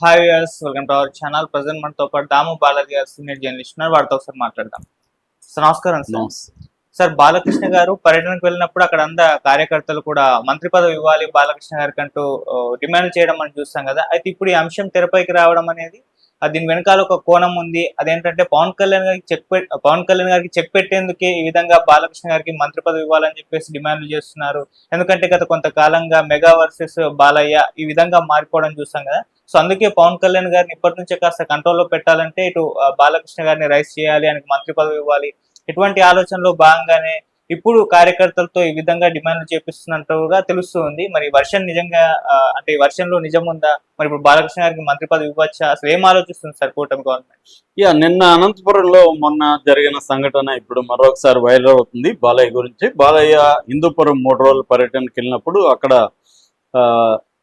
Hi viewers welcome to our channel present మనతో పాటు దాము బాలాజీ గారు సీనియర్ జర్నలిస్ట్ ఉన్నారు. వారితో ఒకసారి మాట్లాడదాం. సార్ నమస్కారం సార్. సార్ బాలకృష్ణ గారు పర్యటనకు వెళ్ళినప్పుడు అక్కడ అంద కార్యకర్తలు కూడా మంత్రి పదవి ఇవ్వాలి బాలకృష్ణ గారికి అంటూ డిమాండ్ చేయడం మనం చూస్తాం కదా. అయితే ఇప్పుడు ఈ అంశం తెరపైకి రావడం అనేది దీని వెనకాల ఒక కోణం ఉంది. అదేంటంటే పవన్ కళ్యాణ్ గారికి చెక్ పవన్ కళ్యాణ్ గారికి చెక్ పెట్టేందుకే ఈ విధంగా బాలకృష్ణ గారికి మంత్రి పదవి ఇవ్వాలని చెప్పేసి డిమాండ్లు చేస్తున్నారు. ఎందుకంటే గత కొంతకాలంగా మెగా వర్సెస్ బాలయ్య ఈ విధంగా మారిపోవడం చూస్తాం కదా. సో అందుకే పవన్ కళ్యాణ్ గారిని ఇప్పటి నుంచే కాస్త కంట్రోల్లో పెట్టాలంటే ఇటు బాలకృష్ణ గారిని రైస్ చేయాలి ఆయనకు మంత్రి పదవి ఇవ్వాలి. ఇటువంటి ఆలోచనలో భాగంగానే ఇప్పుడు కార్యకర్తలతో ఈ విధంగా డిమాండ్లు చేపిస్తున్నట్టుగా తెలుస్తుంది మరి వర్షన్ నిజంగా అంటే ఈ వర్షంలో నిజం ఉందా? మరి ఇప్పుడు బాలకృష్ణ గారికి మంత్రి పదవి ఇవ్వచ్చా? అసలు ఏం ఆలోచిస్తుంది సార్ కూటమి గవర్నమెంట్? యా నిన్న అనంతపురంలో మొన్న జరిగిన సంఘటన ఇప్పుడు మరొకసారి వైరల్ అవుతుంది బాలయ్య గురించి. బాలయ్య హిందూపురం మూడు రోజుల పర్యటనకి వెళ్ళినప్పుడు అక్కడ ఆ,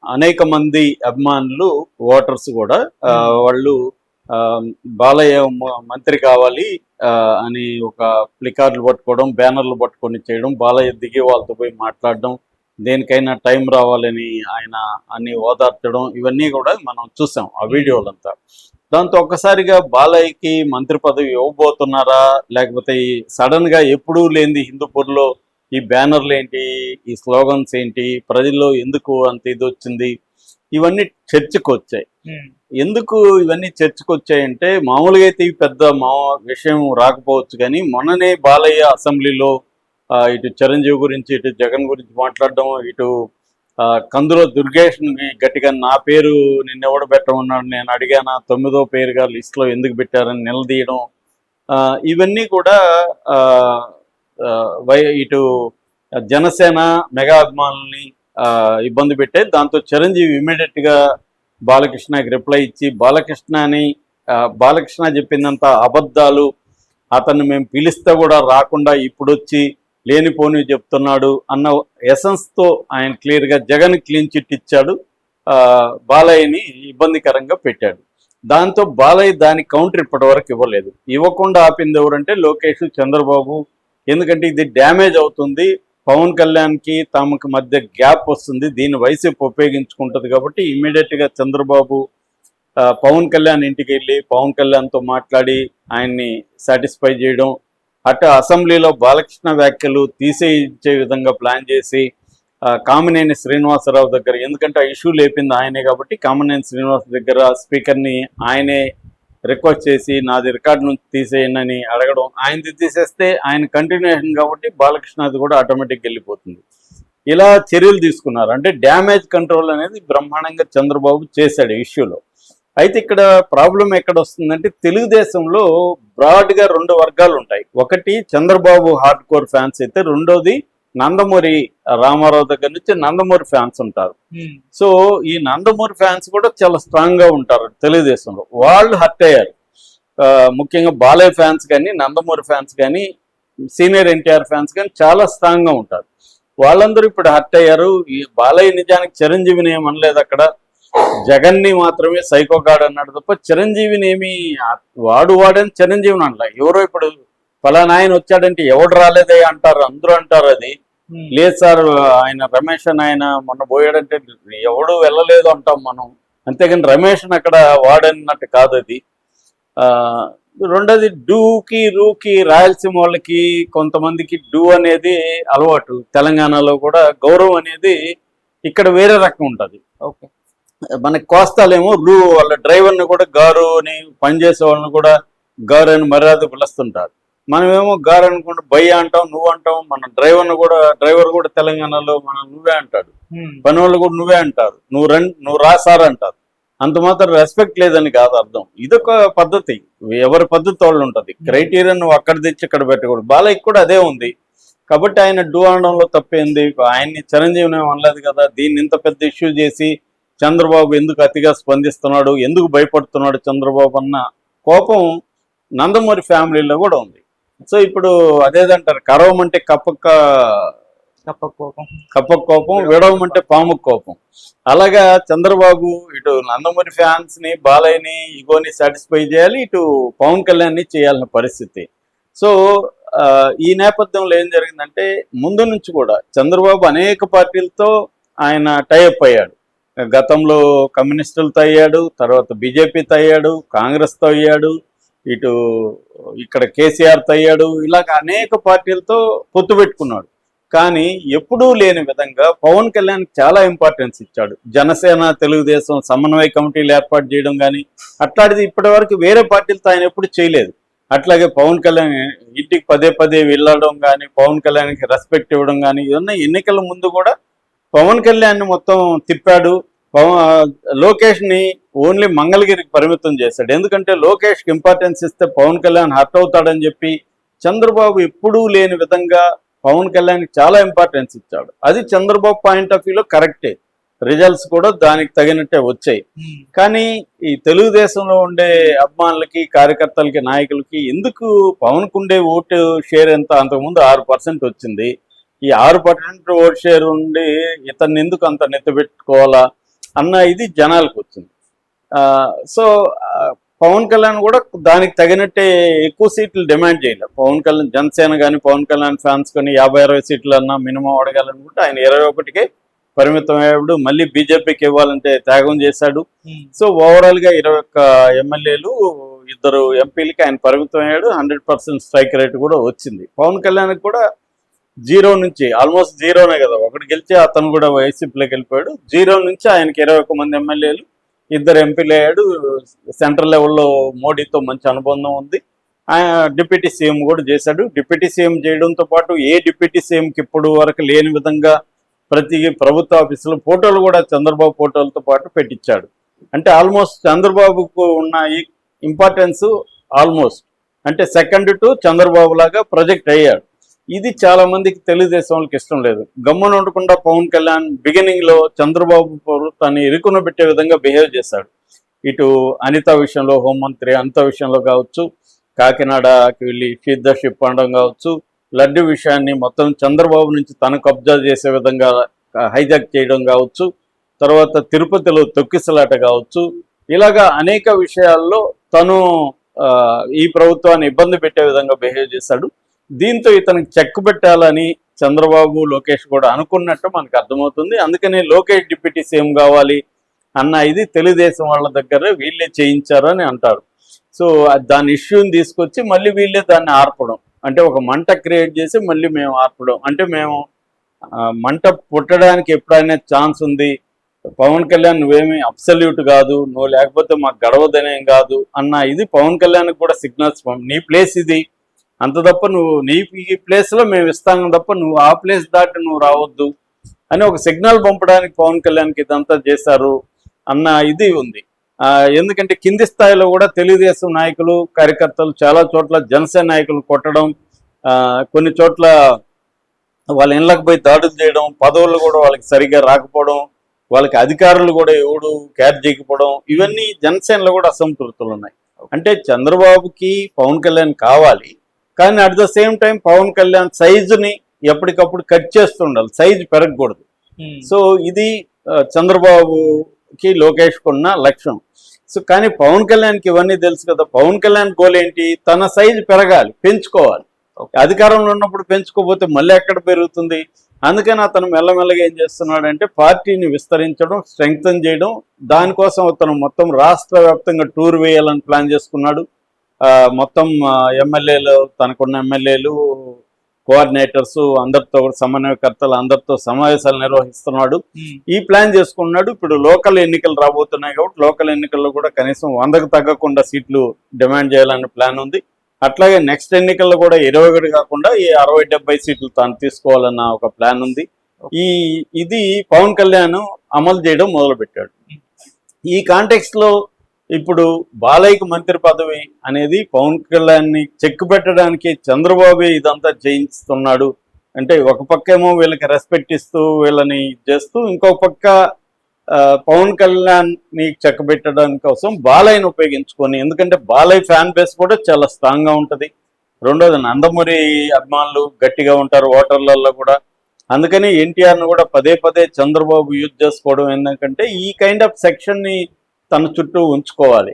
అనేక మంది అభిమానులు ఓటర్స్ కూడా వాళ్ళు బాలయ్య మంత్రి కావాలి ఆ, అని ఒక ప్లికార్డులు పట్టుకోవడం బ్యానర్లు పట్టుకొని చేయడం బాలయ్య దిగి వాళ్ళతో పోయి మాట్లాడడం దేనికైనా టైం రావాలని ఆయన అన్ని ఓదార్చడం ఇవన్నీ కూడా మనం చూసాం ఆ వీడియోలంతా. దాంతో ఒక్కసారిగా బాలయ్యకి మంత్రి పదవి ఇవ్వబోతున్నారా? లేకపోతే ఈ సడన్గా ఎప్పుడూ లేనిది హిందూపూర్లో ఈ బ్యానర్లు ఏంటి? ఈ స్లోగన్స్ ఏంటి? ప్రజల్లో ఎందుకు అంత ఇది వచ్చింది? ఇవన్నీ చర్చకు వచ్చాయి. ఎందుకు ఇవన్నీ చర్చకు వచ్చాయంటే మామూలుగా అయితే పెద్ద మా విషయం రాకపోవచ్చు కానీ మొన్ననే బాలయ్య అసెంబ్లీలో ఇటు చిరంజీవి గురించి ఇటు జగన్ గురించి మాట్లాడడం ఇటు కందులో దుర్గేష్ గట్టిగా నా పేరు నిన్నెవడ పెట్టమన్నాడు నేను అడిగానా తొమ్మిదో పేరుగా లిస్ట్లో ఎందుకు పెట్టారని నిలదీయడం ఆ, ఇవన్నీ కూడా వై ఇటు జనసేన మెగా అభిమానుల్ని ఇబ్బంది పెట్టే దాంతో చిరంజీవి ఇమీడియట్గా గా బాలకృష్ణకి రిప్లై ఇచ్చి బాలకృష్ణని బాలకృష్ణ చెప్పినంత అబద్ధాలు అతన్ని మేము పిలిస్తే కూడా రాకుండా ఇప్పుడు వచ్చి లేనిపోని చెప్తున్నాడు అన్న ఎసెన్స్తో ఆయన క్లియర్గా జగన్ క్లీన్ చిట్ ఇచ్చాడు. ఆ, బాలయ్యని ఇబ్బందికరంగా పెట్టాడు. దాంతో బాలయ్య దాని కౌంటర్ ఇప్పటి వరకు ఇవ్వలేదు. ఇవ్వకుండా ఆపింది ఎవరంటే లోకేష్ చంద్రబాబు ఎందుకంటే ఇది డ్యామేజ్ అవుతుంది. పవన్ కళ్యాణ్కి తమకు మధ్య గ్యాప్ వస్తుంది. దీన్ని వైసీపీ ఉపయోగించుకుంటుంది కాబట్టి ఇమ్మీడియట్గా చంద్రబాబు పవన్ కళ్యాణ్ ఇంటికి వెళ్ళి పవన్ కళ్యాణ్తో మాట్లాడి ఆయన్ని సాటిస్ఫై చేయడం అటు అసెంబ్లీలో బాలకృష్ణ వ్యాఖ్యలు తీసేయించే విధంగా ప్లాన్ చేసి కామినేని శ్రీనివాసరావు దగ్గర ఎందుకంటే ఆ ఇష్యూ లేపింది ఆయనే కాబట్టి కామినేని శ్రీనివాస్ దగ్గర స్పీకర్ని ఆయనే రిక్వెస్ట్ చేసి నాది రికార్డు నుంచి తీసేయండి అని అడగడం ఆయనది తీసేస్తే ఆయన కంటిన్యూషన్ కాబట్టి బాలకృష్ణది కూడా ఆటోమేటిక్ వెళ్ళిపోతుంది. ఇలా చర్యలు తీసుకున్నారు. అంటే డ్యామేజ్ కంట్రోల్ అనేది బ్రహ్మాండంగా చంద్రబాబు చేశాడు ఇష్యూలో అయితే ఇక్కడ ప్రాబ్లం ఎక్కడ వస్తుందంటే తెలుగుదేశంలో బ్రాడ్గా రెండు వర్గాలు ఉంటాయి. ఒకటి చంద్రబాబు హార్డ్ కోర్ ఫ్యాన్స్ అయితే రెండోది నందమూరి రామారావు దగ్గర నుంచి నందమూరి ఫ్యాన్స్ ఉంటారు. సో ఈ నందమూరి ఫ్యాన్స్ కూడా చాలా స్ట్రాంగ్గా ఉంటారు తెలుగుదేశంలో. వాళ్ళు హర్ట్ అయ్యారు. ముఖ్యంగా బాలయ్య ఫ్యాన్స్ కానీ నందమూరి ఫ్యాన్స్ కానీ సీనియర్ ఎన్టీఆర్ ఫ్యాన్స్ కానీ చాలా స్ట్రాంగ్గా ఉంటారు. వాళ్ళందరూ ఇప్పుడు హర్ట్ అయ్యారు. ఈ బాలయ్య నిజానికి చిరంజీవిని ఏమనలేదు అక్కడ. జగన్ని మాత్రమే సైకో గాడ్ అన్నాడు తప్ప చిరంజీవిని ఏమి వాడు వాడని చిరంజీవిని అనలే. ఎవరో ఇప్పుడు ఫలానా ఆయన వచ్చాడంటే ఎవడు రాలేదే అంటారు. అందరూ అంటారు అది. లేదు సార్ ఆయన రమేష్ అని ఆయన మొన్న పోయాడంటే ఎవడు వెళ్ళలేదు అంటాం మనం. అంతేగాని రమేష్ అక్కడ వాడన్నట్టు కాదు అది. ఆ, రెండోది డూకి రూకి రాయలసీమ వాళ్ళకి కొంతమందికి డూ అనేది అలవాటు. తెలంగాణలో కూడా గౌరవం అనేది ఇక్కడ వేరే రకం ఉంటుంది. ఓకే. మన కోస్తాలేమో రూ వాళ్ళ డ్రైవర్ని కూడా గారు అని పనిచేసే వాళ్ళని కూడా గారు అని మర్యాద పిలుస్తుంటారు. మనమేమో గారు అనుకుంటే భయ్య అంటాం నువ్వు అంటాం మన డ్రైవర్ని కూడా డ్రైవర్ కూడా తెలంగాణలో మనం నువ్వే అంటాడు. పని వాళ్ళు కూడా నువ్వే అంటారు. నువ్వు రం నువ్వు రా సార్ అంటారు. అంత మాత్రం రెస్పెక్ట్ లేదని కాదు అర్థం. ఇదొక పద్ధతి. ఎవరి పద్ధతి వాళ్ళు ఉంటుంది. క్రైటీరియా నువ్వు అక్కడ తెచ్చి ఇక్కడ పెట్టకూడదు. బాలయ్యకి కూడా అదే ఉంది. కాబట్టి ఆయన డూ అనడంలో తప్పేంది? ఆయన్ని చిరంజీవిని అనలేదు కదా? దీన్ని ఇంత పెద్ద ఇష్యూ చేసి చంద్రబాబు ఎందుకు అతిగా స్పందిస్తున్నాడు? ఎందుకు భయపడుతున్నాడు చంద్రబాబు అన్న కోపం నందమూరి ఫ్యామిలీలో కూడా ఉంది. సో ఇప్పుడు అదేదంటారు కరవమంటే కప్పక్క తప్పకోపం కప్ప కోపం విడవమంటే పాము కోపం అలాగా చంద్రబాబు ఇటు నందమూరి ఫ్యాన్స్ని బాలయ్యని ఇగోని సాటిస్ఫై చేయాలి ఇటు పవన్ కళ్యాణ్ని చేయాల్సిన పరిస్థితి. సో ఈ నేపథ్యంలో ఏం జరిగిందంటే ముందు నుంచి కూడా చంద్రబాబు అనేక పార్టీలతో ఆయన టైఅప్ అయ్యాడు. గతంలో కమ్యూనిస్టులతో అయ్యాడు తర్వాత బీజేపీతో అయ్యాడు కాంగ్రెస్తో అయ్యాడు ఇటు ఇక్కడ కేసీఆర్ తయ్యాడు ఇలాగ అనేక పార్టీలతో పొత్తు పెట్టుకున్నాడు. కానీ ఎప్పుడూ లేని విధంగా పవన్ కళ్యాణ్ చాలా ఇంపార్టెన్స్ ఇచ్చాడు. జనసేన తెలుగుదేశం సమన్వయ కమిటీలు ఏర్పాటు చేయడం కానీ అట్లాంటిది ఇప్పటి వరకు వేరే పార్టీలతో ఆయన ఎప్పుడు చేయలేదు. అట్లాగే పవన్ కళ్యాణ్ ఇంటికి పదే పదే వెళ్ళడం కానీ పవన్ కళ్యాణ్కి రెస్పెక్ట్ ఇవ్వడం కానీ ఇవన్నీ ఎన్నికల ముందు కూడా పవన్ కళ్యాణ్ మొత్తం తిప్పాడు. పవన్ లోకేష్ని ఓన్లీ మంగళగిరికి పరిమితం చేశాడు. ఎందుకంటే లోకేష్కి ఇంపార్టెన్స్ ఇస్తే పవన్ కళ్యాణ్ హర్ట్ అవుతాడని చెప్పి చంద్రబాబు ఎప్పుడూ లేని విధంగా పవన్ కళ్యాణ్ చాలా ఇంపార్టెన్స్ ఇచ్చాడు. అది చంద్రబాబు పాయింట్ ఆఫ్ వ్యూలో కరెక్టే రిజల్ట్స్ కూడా దానికి తగినట్టే వచ్చాయి. కానీ ఈ తెలుగుదేశంలో ఉండే అభిమానులకి కార్యకర్తలకి నాయకులకి ఎందుకు పవన్ కుండే ఓటు షేర్ ఎంత? అంతకుముందు ఆరు పర్సెంట్ వచ్చింది. ఈ ఆరు పర్సెంట్ ఓట్ షేర్ ఉండి ఇతన్ని ఎందుకు అంత నెత్తబెట్టుకోవాలా అన్న ఇది జనాలకు వచ్చింది. సో పవన్ కళ్యాణ్ కూడా దానికి తగినట్టే ఎక్కువ సీట్లు డిమాండ్ చేయలేదు పవన్ కళ్యాణ్ జనసేన కానీ పవన్ కళ్యాణ్ ఫ్యాన్స్ కానీ యాభై అరవై సీట్లు అన్నా మినిమం అడగాలనుకుంటే ఆయన ఇరవై ఒకటికే పరిమితం అయ్యాడు. మళ్ళీ బీజేపీకి ఇవ్వాలంటే త్యాగం చేశాడు. సో ఓవరాల్గా ఇరవై ఒక్క ఎమ్మెల్యేలు ఇద్దరు ఎంపీలకి ఆయన పరిమితం అయ్యాడు. హండ్రెడ్ పర్సెంట్ స్ట్రైక్ రేట్ కూడా వచ్చింది. పవన్ కళ్యాణ్ కూడా జీరో నుంచి ఆల్మోస్ట్ జీరోనే కదా. ఒకటి గెలిచి అతను కూడా వైసీపీలోకి వెళ్ళిపోయాడు. జీరో నుంచి ఆయనకి ఇరవై మంది ఎమ్మెల్యేలు. ఇద్దరు ఎంపీలు అయ్యాడు. సెంట్రల్ లెవెల్లో మోడీతో మంచి అనుబంధం ఉంది. ఆయన డిప్యూటీ సీఎం కూడా చేశాడు. డిప్యూటీ సీఎం చేయడంతో పాటు ఏ డిప్యూటీ సీఎంకి ఇప్పుడు వరకు లేని విధంగా ప్రతి ప్రభుత్వ ఆఫీసులో ఫోటోలు కూడా చంద్రబాబు ఫోటోలతో పాటు పెట్టించాడు అంటే ఆల్మోస్ట్ చంద్రబాబుకు ఉన్న ఇంపార్టెన్స్ ఆల్మోస్ట్. అంటే సెకండ్ టు చంద్రబాబు లాగా ప్రొజెక్ట్ అయ్యాడు. ఇది చాలా మందికి తెలుగుదేశం వాళ్ళకి ఇష్టం లేదు. గమ్మున ఉండకుండా పవన్ కళ్యాణ్ బిగినింగ్లో చంద్రబాబు తను ఇరుకున పెట్టే విధంగా బిహేవ్ చేశాడు. ఇటు అనిత విషయంలో హోంమంత్రి అనిత విషయంలో కావచ్చు కాకినాడకి వెళ్ళి షిప్ అనడం కావచ్చు లడ్డు విషయాన్ని మొత్తం చంద్రబాబు నుంచి తను కబ్జా చేసే విధంగా హైజాక్ చేయడం కావచ్చు తర్వాత తిరుపతిలో తొక్కిసలాట కావచ్చు ఇలాగా అనేక విషయాల్లో తను ఈ ప్రభుత్వాన్ని ఇబ్బంది పెట్టే విధంగా బిహేవ్ చేశాడు. దీంతో ఇతనికి చెక్ పెట్టాలని చంద్రబాబు లోకేష్ కూడా అనుకున్నట్టు మనకు అర్థమవుతుంది. అందుకనే లోకేష్ డిప్యూటీ సీఎం కావాలి అన్న ఇది తెలుగుదేశం వాళ్ళ దగ్గర వీళ్ళే చేయించారు అని అంటారు. సో దాని ఇష్యూని తీసుకొచ్చి మళ్ళీ వీళ్ళే దాన్ని ఆర్పడం. అంటే ఒక మంట క్రియేట్ చేసి మళ్ళీ మేము ఆర్పడం. అంటే మేము మంట పుట్టడానికి ఎప్పుడైనా ఛాన్స్ ఉంది. పవన్ కళ్యాణ్ నువ్వేమి అబ్సల్యూట్ కాదు. నువ్వు లేకపోతే మాకు గడవదనేం కాదు అన్న ఇది పవన్ కళ్యాణ్ కూడా సిగ్నల్స్ నీ ప్లేస్ ఇది. అంత తప్ప నువ్వు నీ ఈ ప్లేస్లో మేము ఇస్తాం తప్ప నువ్వు ఆ ప్లేస్ దాటి నువ్వు రావద్దు అని ఒక సిగ్నల్ పంపడానికి పవన్ కళ్యాణ్కి ఇదంతా చేశారు అన్న ఇది ఉంది. ఎందుకంటే కింది స్థాయిలో కూడా తెలుగుదేశం నాయకులు కార్యకర్తలు చాలా చోట్ల జనసేన నాయకులు కొట్టడం ఆ, కొన్ని చోట్ల వాళ్ళ ఇళ్ళకి పోయి దాడులు చేయడం పదవులు కూడా వాళ్ళకి సరిగ్గా రాకపోవడం వాళ్ళకి అధికారులు కూడా ఎవడు క్యాప్ చేయకపోవడం ఇవన్నీ జనసేనలో కూడా అసంతృప్తులు ఉన్నాయి. అంటే చంద్రబాబుకి పవన్ కళ్యాణ్ కావాలి కానీ at the same time Pawan Kalyan సైజుని ఎప్పటికప్పుడు కట్ చేస్తుండాలి. సైజు పెరగకూడదు. సో ఇది ఆ, చంద్రబాబుకి లోకేష్ ఉన్న లక్ష్యం సో కానీ పవన్ కళ్యాణ్కి ఇవన్నీ తెలుసు కదా. పవన్ కళ్యాణ్ గోల్ ఏంటి? తన సైజు పెరగాలి పెంచుకోవాలి. అధికారంలో ఉన్నప్పుడు పెంచుకోకపోతే మళ్ళీ ఎక్కడ పెరుగుతుంది? అందుకని అతను మెల్లమెల్లగా ఏం చేస్తున్నాడంటే పార్టీని విస్తరించడం స్ట్రెంగ్తన్ చేయడం దానికోసం అతను మొత్తం రాష్ట్ర వ్యాప్తంగా టూర్ వేయాలని ప్లాన్ చేసుకున్నాడు. మొత్తం ఎమ్మెల్యేలు తనకున్న ఎమ్మెల్యేలు కోఆర్డినేటర్స్ అందరితో కూడా సమన్వయకర్తలు అందరితో సమావేశాలు నిర్వహిస్తున్నాడు. ఈ ప్లాన్ చేసుకున్నాడు. ఇప్పుడు లోకల్ ఎన్నికలు రాబోతున్నాయి కాబట్టి లోకల్ ఎన్నికల్లో కూడా కనీసం వందకు తగ్గకుండా సీట్లు డిమాండ్ చేయాలనే ప్లాన్ ఉంది. అట్లాగే నెక్స్ట్ ఎన్నికల్లో కూడా ఇరవై ఒకటి కాకుండా ఈ అరవై డెబ్బై సీట్లు తాను తీసుకోవాలన్న ఒక ప్లాన్ ఉంది. ఈ ఇది పవన్ కళ్యాణ్ అమలు చేయడం మొదలుపెట్టాడు. ఈ కాంటెక్స్ట్లో ఇప్పుడు బాలయ్యకు మంత్రి పదవి అనేది పవన్ కళ్యాణ్ని చెక్ పెట్టడానికి చంద్రబాబు ఇదంతా చేయిస్తున్నాడు అంటే ఒక పక్కేమో వీళ్ళకి రెస్పెక్ట్ ఇస్తూ వీళ్ళని చేస్తూ ఇంకొక పక్క పవన్ కళ్యాణ్ని చెక్ పెట్టడానికి కోసం బాలయ్యను ఉపయోగించుకొని ఎందుకంటే బాలయ్య ఫ్యాన్ బేస్ కూడా చాలా స్ట్రాంగ్గా ఉంటుంది. రెండోది నందమూరి అభిమానులు గట్టిగా ఉంటారు ఓటర్లలో కూడా. అందుకని ఎన్టీఆర్ను కూడా పదే పదే చంద్రబాబు యూజ్ చేసుకోవడం ఎందుకంటే ఈ కైండ్ ఆఫ్ సెక్షన్ని తన చుట్టూ ఉంచుకోవాలి.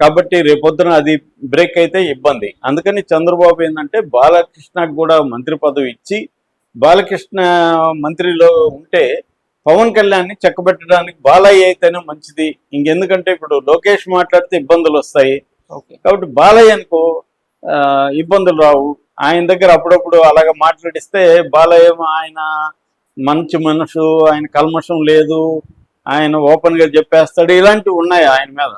కాబట్టి రేపొద్దున అది బ్రేక్ అయితే ఇబ్బంది. అందుకని చంద్రబాబు ఏంటంటే బాలకృష్ణకు కూడా మంత్రి పదవి ఇచ్చి బాలకృష్ణ మంత్రిలో ఉంటే పవన్ కళ్యాణ్ని చెక్కబెట్టడానికి బాలయ్య అయితేనే మంచిది. ఇంకెందుకంటే ఇప్పుడు లోకేష్ మాట్లాడితే ఇబ్బందులు వస్తాయి. కాబట్టి బాలయ్య అనుకో ఆ, ఇబ్బందులు రావు. ఆయన దగ్గర అప్పుడప్పుడు అలాగ మాట్లాడిస్తే బాలయ్య ఆయన మంచి మనసు ఆయన కల్మషం లేదు. ఆయన ఓపెన్గా చెప్పేస్తాడు. ఇలాంటివి ఉన్నాయి ఆయన మీద.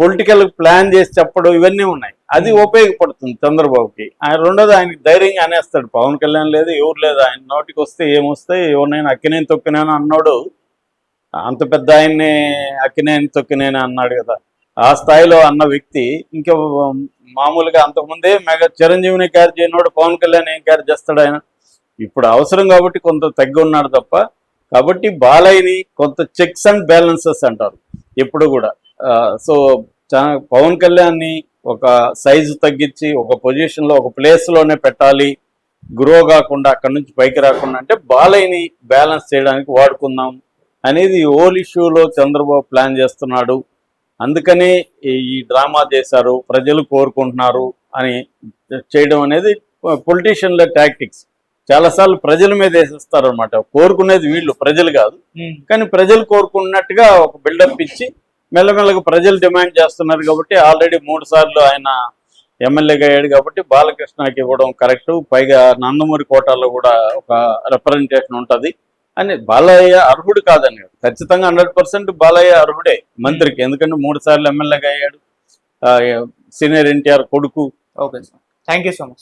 పొలిటికల్ ప్లాన్ చేసి చెప్పడం ఇవన్నీ ఉన్నాయి. అది ఉపయోగపడుతుంది చంద్రబాబుకి. ఆయన రెండోది ఆయనకి ధైర్యంగా అనేస్తాడు. పవన్ కళ్యాణ్ లేదు ఎవరు లేదు. ఆయన నోటికి వస్తే ఏమొస్తాయి ఎవరినైనా అక్కినేని తొక్కినేని అన్నాడు. అంత పెద్ద ఆయన్ని అక్కినేని తొక్కినేని అన్నాడు కదా. ఆ స్థాయిలో అన్న వ్యక్తి ఇంకా మామూలుగా అంతకుముందే మెగా చిరంజీవిని క్యారీ చేయనోడు పవన్ కళ్యాణ్ ఏం క్యారీ చేస్తాడు ఆయన? ఇప్పుడు అవసరం కాబట్టి కొంత తగ్గి ఉన్నాడు తప్ప కాబట్టి బాలయ్యని కొంత చెక్స్ అండ్ బ్యాలెన్సెస్ అంటారు ఎప్పుడు కూడా. సో పవన్ కళ్యాణ్ని ఒక సైజు తగ్గించి ఒక పొజిషన్లో ఒక ప్లేస్లోనే పెట్టాలి. గ్రో కాకుండా అక్కడి నుంచి పైకి రాకుండా అంటే బాలయ్యని బ్యాలెన్స్ చేయడానికి వాడుకుందాం అనేది ఓల్ ఇష్యూలో చంద్రబాబు ప్లాన్ చేస్తున్నాడు. అందుకనే ఈ- ఈ డ్రామా చేశారు ప్రజలు కోరుకుంటున్నారు అని చేయడం అనేది పొలిటీషియన్ల టాక్టిక్స్. చాలాసార్లు ప్రజల మీద వేసేస్తారు అనమాట కోరుకునేది వీళ్ళు ప్రజలు కాదు. కానీ ప్రజలు కోరుకున్నట్టుగా ఒక బిల్డప్ ఇచ్చి మెల్లమెల్లగా ప్రజలు డిమాండ్ చేస్తున్నారు కాబట్టి ఆల్రెడీ మూడు సార్లు ఆయన ఎమ్మెల్యేగా అయ్యాడు కాబట్టి బాలకృష్ణకి ఇవ్వడం కరెక్ట్. పైగా నందమూరి కోటాలో కూడా ఒక రిప్రజెంటేషన్ ఉంటది. అని బాలయ్య అర్హుడు కాదని కాదు. ఖచ్చితంగా హండ్రెడ్ పర్సెంట్ బాలయ్య అర్హుడే మంత్రికి. ఎందుకంటే మూడు సార్లు ఎమ్మెల్యేగా అయ్యాడు. సీనియర్ ఎన్టీఆర్ కొడుకు. Okay sir. Thank you so much